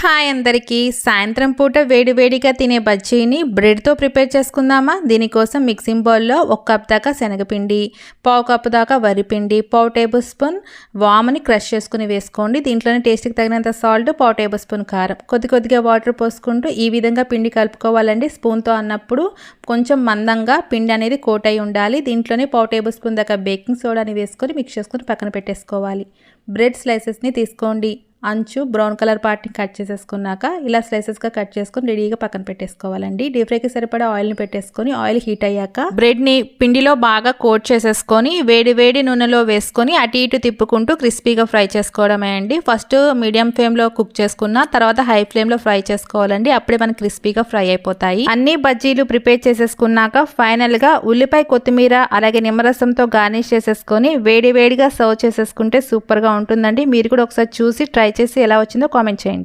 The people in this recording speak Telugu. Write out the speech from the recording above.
హాయ్ అందరికీ. సాయంత్రం పూట వేడివేడిగా తినే బజ్జీని బ్రెడ్తో ప్రిపేర్ చేసుకుందామా? దీనికోసం మిక్సింగ్ బౌల్లో ఒక కప్ దాకా శనగపిండి పావు కప్పు దాకా వరిపిండి పావు టేబుల్ స్పూన్ వాముని క్రష్ చేసుకుని వేసుకోండి. దీంట్లోనే టేస్ట్కి తగినంత సాల్ట్ పావు టేబుల్ స్పూన్ కారం. కొద్ది కొద్దిగా వాటర్ పోసుకుంటూ ఈ విధంగా పిండి కలుపుకోవాలండి. స్పూన్తో అన్నప్పుడు కొంచెం మందంగా పిండి అనేది కోట్ అయి ఉండాలి. దీంట్లోనే పావు టేబుల్ స్పూన్ దాకా బేకింగ్ సోడాని వేసుకొని మిక్స్ చేసుకొని పక్కన పెట్టేసుకోవాలి. బ్రెడ్ స్లైసెస్ని తీసుకోండి. అంచు బ్రౌన్ కలర్ పార్ట్ని కట్ చేసేసుకున్నాక ఇలా స్లైసెస్గా కట్ చేసుకొని రెడీగా పక్కన పెట్టేసుకోవాలండి. డీప్ ఫ్రైకి సరిపడా ఆయిల్ని పెట్టేసుకొని ఆయిల్ హీట్ అయ్యాక బ్రెడ్ని పిండిలో బాగా కోట్ చేసేసుకొని వేడి వేడి నూనెలో వేసుకొని అటు ఇటు తిప్పుకుంటూ క్రిస్పీగా ఫ్రై చేసుకోవడమే అండి. ఫస్ట్ మీడియం ఫ్లేమ్లో కుక్ చేసుకున్న తర్వాత హై ఫ్లేమ్లో ఫ్రై చేసుకోవాలండి. అప్పుడే మనకి క్రిస్పీగా ఫ్రై అయిపోతాయి. అన్ని బజ్జీలు ప్రిపేర్ చేసేసుకున్నాక ఫైనల్గా ఉల్లిపాయ కొత్తిమీర అలాగే నిమ్మరసంతో గార్నిష్ చేసేసుకొని వేడి వేడిగా సర్వ్ చేసేసుకుంటే సూపర్గా ఉంటుందండి. మీరు కూడా ఒకసారి చూసి ట్రై చేసి ఎలా వచ్చిందో కామెంట్ చేయండి.